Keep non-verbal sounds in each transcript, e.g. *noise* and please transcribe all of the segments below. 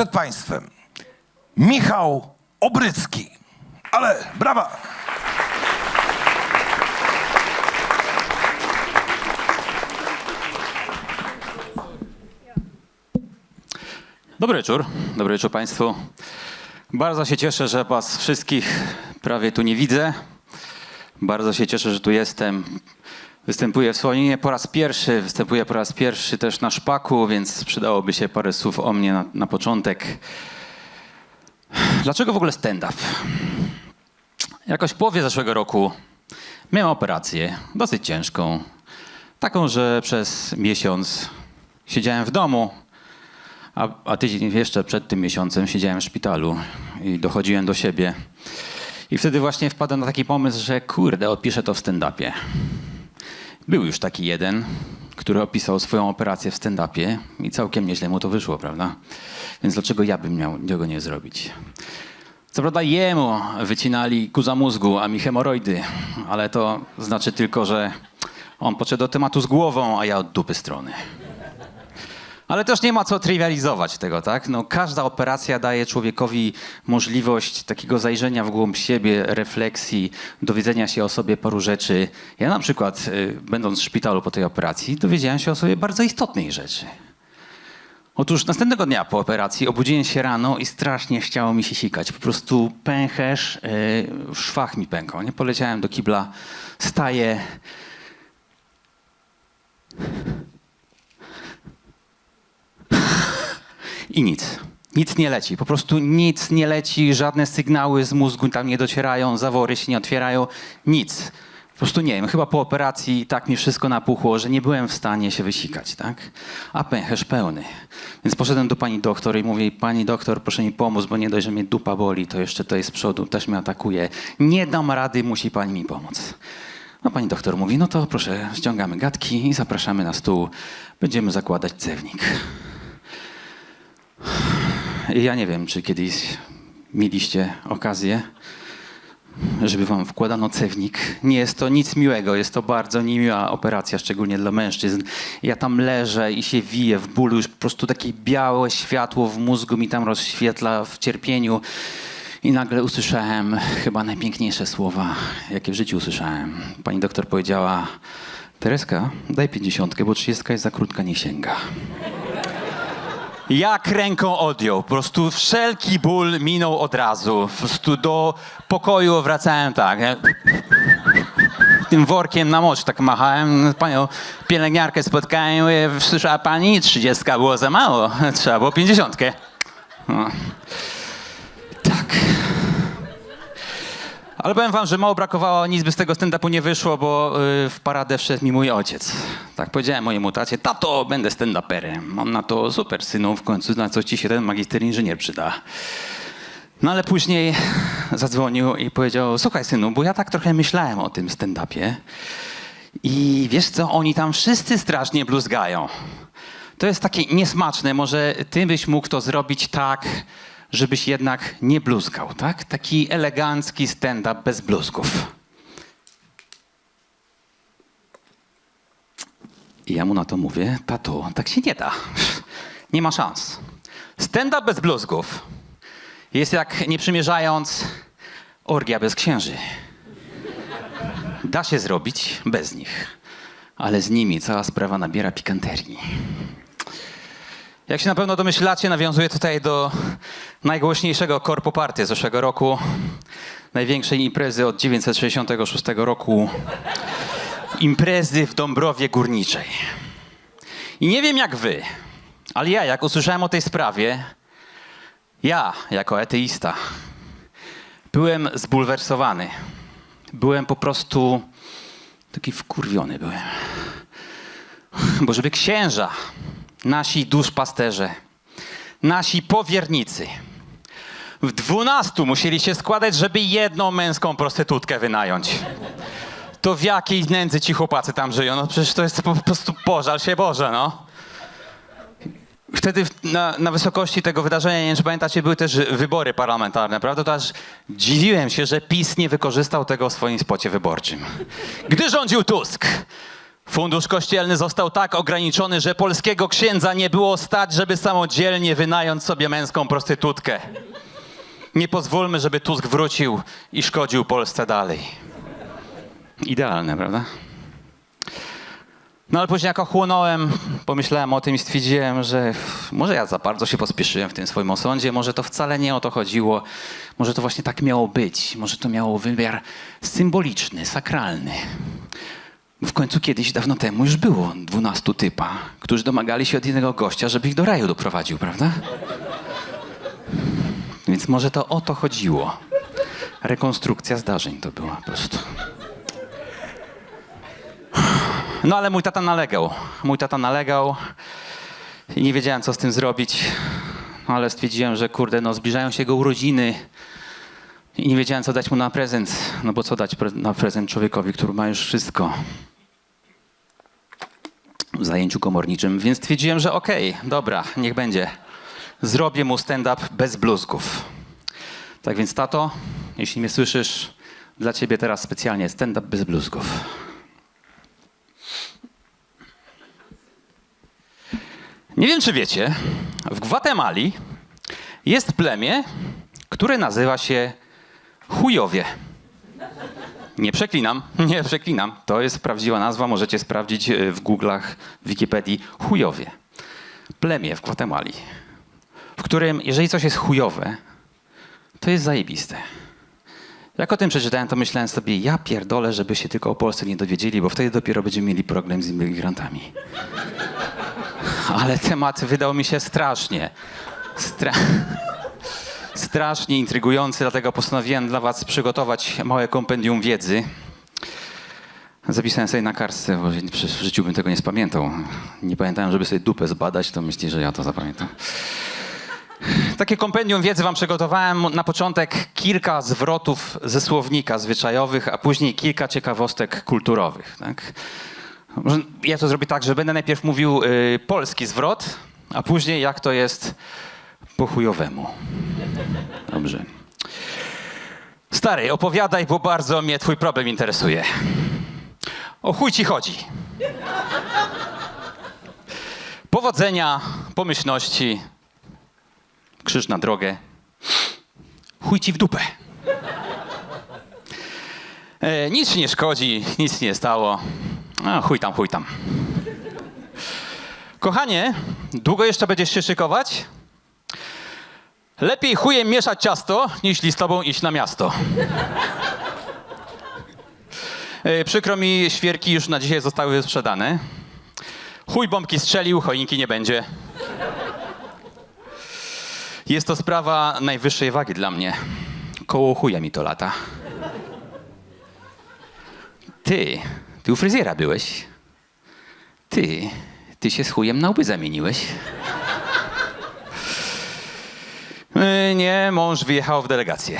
przed Państwem Michał Obrycki. Ale brawa! Dobry wieczór. Dobry wieczór Państwu. Bardzo się cieszę, że Was wszystkich prawie tu nie widzę. Bardzo się cieszę, że tu jestem. Występuję w Słoninie po raz pierwszy, występuję po raz pierwszy też na szpaku, więc przydałoby się parę słów o mnie na, na początek. Dlaczego w ogóle stand-up? Jakoś w połowie zeszłego roku miałem operację, dosyć ciężką. Taką, że przez miesiąc siedziałem w domu, a, a tydzień jeszcze przed tym miesiącem siedziałem w szpitalu i dochodziłem do siebie. I wtedy właśnie wpadłem na taki pomysł, że kurde, opiszę to w stand-upie. Był już taki jeden, który opisał swoją operację w stand-upie i całkiem nieźle mu to wyszło, prawda? Więc dlaczego ja bym miał tego nie zrobić? Co prawda jemu wycinali guza mózgu, a mi hemoroidy, ale to znaczy tylko, że on podszedł do tematu z głową, a ja od dupy strony. Ale też nie ma co trywializować tego, tak? No, każda operacja daje człowiekowi możliwość takiego zajrzenia w głąb siebie, refleksji, dowiedzenia się o sobie paru rzeczy. Ja na przykład, y, będąc w szpitalu po tej operacji, dowiedziałem się o sobie bardzo istotnej rzeczy. Otóż następnego dnia po operacji obudziłem się rano i strasznie chciało mi się sikać. Po prostu pęcherz y, w szwach mi pękał. Nie poleciałem do kibla, staję, I nic. Nic nie leci. Po prostu nic nie leci, żadne sygnały z mózgu tam nie docierają, zawory się nie otwierają, nic. Po prostu nie wiem, chyba po operacji tak mi wszystko napuchło, że nie byłem w stanie się wysikać, tak? A pęcherz pełny. Więc poszedłem do pani doktor i mówię, pani doktor, proszę mi pomóc, bo nie dość, że mnie dupa boli, to jeszcze to jest z przodu, też mnie atakuje. Nie dam rady, musi pani mi pomóc. No pani doktor mówi, no to proszę, ściągamy gadki i zapraszamy na stół. Będziemy zakładać cewnik. Ja nie wiem, czy kiedyś mieliście okazję, żeby wam wkładano cewnik. Nie jest to nic miłego, jest to bardzo niemiła operacja, szczególnie dla mężczyzn. Ja tam leżę i się wiję w bólu, już po prostu takie białe światło w mózgu mi tam rozświetla w cierpieniu. I nagle usłyszałem chyba najpiękniejsze słowa, jakie w życiu usłyszałem. Pani doktor powiedziała, Tereska, daj pięćdziesiątkę, bo trzydziestka jest za krótka, nie sięga. Jak ręką odjął. Po prostu wszelki ból minął od razu. Po prostu do pokoju wracałem tak. Tym workiem na mocz tak machałem. Panią pielęgniarkę spotkałem. Słyszała pani? Trzydziestka było za mało. Trzeba było pięćdziesiątkę. No. Tak. Ale powiem wam, że mało brakowało, nic by z tego stand-upu nie wyszło, bo y, w paradę wszedł mi mój ojciec. Tak powiedziałem mojemu tacie, tato, będę stand-uperem. On na to, super synu, w końcu na co ci się ten magister inżynier przyda. No ale później zadzwonił i powiedział, słuchaj synu, bo ja tak trochę myślałem o tym stand-upie i wiesz co, oni tam wszyscy strasznie bluzgają. To jest takie niesmaczne, może ty byś mógł to zrobić tak, żebyś jednak nie bluzgał, tak? Taki elegancki stand-up bez bluzgów. I ja mu na to mówię, tato, tak się nie da. *laughs* Nie ma szans. Stand-up bez bluzgów jest jak nie przymierzając orgia bez księży. Da się zrobić bez nich, ale z nimi cała sprawa nabiera pikanterii. Jak się na pewno domyślacie, nawiązuję tutaj do najgłośniejszego korpo party zeszłego roku, największej imprezy od 966 roku, imprezy w Dąbrowie Górniczej. I nie wiem jak wy, ale ja jak usłyszałem o tej sprawie, ja jako ateista byłem zbulwersowany. Byłem po prostu taki wkurwiony byłem. Bo żeby księża, nasi duszpasterze, nasi powiernicy, w dwunastu musieli się składać, żeby jedną męską prostytutkę wynająć. To w jakiej nędzy ci chłopacy tam żyją? No przecież to jest po prostu pożal się Boże, no. Wtedy na, na wysokości tego wydarzenia, nie wiem czy pamiętacie, były też wybory parlamentarne, prawda? To aż dziwiłem się, że PiS nie wykorzystał tego w swoim spocie wyborczym. Gdy rządził Tusk, Fundusz kościelny został tak ograniczony, że polskiego księdza nie było stać, żeby samodzielnie wynająć sobie męską prostytutkę. Nie pozwólmy, żeby Tusk wrócił i szkodził Polsce dalej. Idealne, prawda? No ale później jak ochłonąłem, pomyślałem o tym i stwierdziłem, że może ja za bardzo się pospieszyłem w tym swoim osądzie, może to wcale nie o to chodziło, może to właśnie tak miało być, może to miało wymiar symboliczny, sakralny. W końcu kiedyś, dawno temu już było dwunastu typa, którzy domagali się od jednego gościa, żeby ich do raju doprowadził, prawda? Więc może to o to chodziło. Rekonstrukcja zdarzeń to była po prostu. No ale mój tata nalegał. Mój tata nalegał i nie wiedziałem, co z tym zrobić. No, ale stwierdziłem, że kurde, no zbliżają się jego urodziny i nie wiedziałem, co dać mu na prezent. No bo co dać pre- na prezent człowiekowi, który ma już wszystko w zajęciu komorniczym. Więc stwierdziłem, że okej, dobra, niech będzie. Zrobię mu stand-up bez bluzgów. Tak więc, tato, jeśli mnie słyszysz, dla ciebie teraz specjalnie stand-up bez bluzgów. Nie wiem, czy wiecie, w Gwatemali jest plemię, które nazywa się Chujowie. Nie przeklinam, *laughs* nie przeklinam. To jest prawdziwa nazwa, możecie sprawdzić e, w Google'ach, w Wikipedii. Chujowie. Plemię w Gwatemali, którym, jeżeli coś jest chujowe, to jest zajebiste. Jak o tym przeczytałem, to myślałem sobie, ja pierdolę, żeby się tylko o Polsce nie dowiedzieli, bo wtedy dopiero będziemy mieli problem z imigrantami. Ale temat wydał mi się strasznie. Stra... Strasznie intrygujący, dlatego postanowiłem dla Was przygotować małe kompendium wiedzy. Zapisałem sobie na kartce, bo w życiu bym tego nie spamiętał. Nie pamiętałem, żeby sobie dupę zbadać, to myśli, że ja to zapamiętam. Takie kompendium wiedzy wam przygotowałem. Na początek kilka zwrotów ze słownika zwyczajowych, a później kilka ciekawostek kulturowych. Tak? Ja to zrobię tak, że będę najpierw mówił y, polski zwrot, a później jak to jest po chujowemu. Dobrze. Stary, opowiadaj, bo bardzo mnie twój problem interesuje. O chuj ci chodzi. Powodzenia, pomyślności, krzyż na drogę. Chuj ci w dupę. E, nic nie szkodzi, nic nie stało. A, chuj tam, chuj tam. Kochanie, długo jeszcze będziesz się szykować? Lepiej chujem mieszać ciasto, niż tobą iść na miasto. E, przykro mi, świerki już na dzisiaj zostały sprzedane. Chuj bombki strzelił, choinki nie będzie. Jest to sprawa najwyższej wagi dla mnie. Koło chuja mi to lata. Ty, ty u fryzjera byłeś. Ty, ty się z chujem na łby zamieniłeś. Yy, nie, mąż wyjechał w delegację.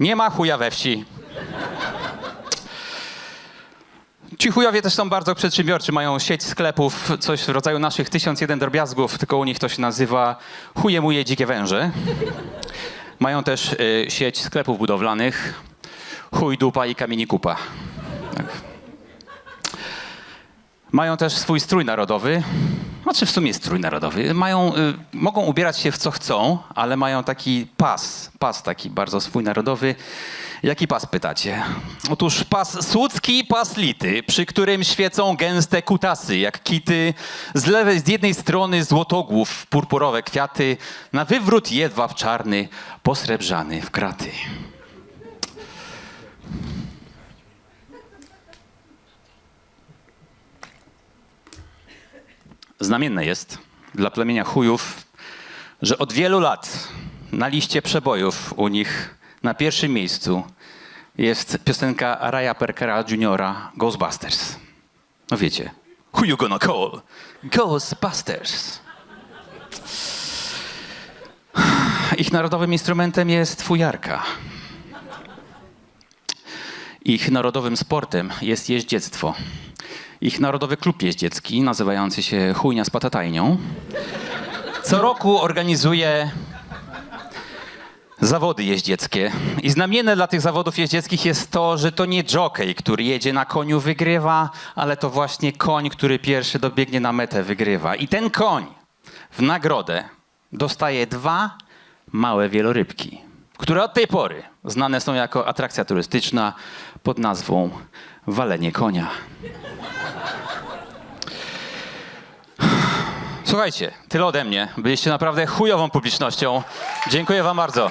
Nie ma chuja we wsi. Ci chujowie też są bardzo przedsiębiorczy, mają sieć sklepów, coś w rodzaju naszych 1001 drobiazgów, tylko u nich to się nazywa chuje muje dzikie węże. Mają też y, sieć sklepów budowlanych, chuj dupa i kamieni kupa. Tak. Mają też swój strój narodowy. Znaczy w sumie strój narodowy. Mają, y, mogą ubierać się w co chcą, ale mają taki pas, pas taki bardzo swój narodowy. Jaki pas pytacie? Otóż pas słucki, pas lity, przy którym świecą gęste kutasy, jak kity. Z lewej, z jednej strony złotogłów, purpurowe kwiaty, na wywrót jedwab czarny, posrebrzany w kraty. Znamienne jest dla plemienia chujów, że od wielu lat na liście przebojów u nich na pierwszym miejscu jest piosenka Raya Perkera Juniora Ghostbusters. No wiecie, who you gonna call? Ghostbusters. Ich narodowym instrumentem jest fujarka. Ich narodowym sportem jest jeździectwo. Ich narodowy klub jeździecki, nazywający się Chujnia z Patatajnią, co roku organizuje zawody jeździeckie. I znamienne dla tych zawodów jeździeckich jest to, że to nie jockey, który jedzie na koniu, wygrywa, ale to właśnie koń, który pierwszy dobiegnie na metę, wygrywa. I ten koń w nagrodę dostaje dwa małe wielorybki, które od tej pory znane są jako atrakcja turystyczna pod nazwą walenie konia. Słuchajcie, tyle ode mnie. Byliście naprawdę chujową publicznością. Dziękuję wam bardzo.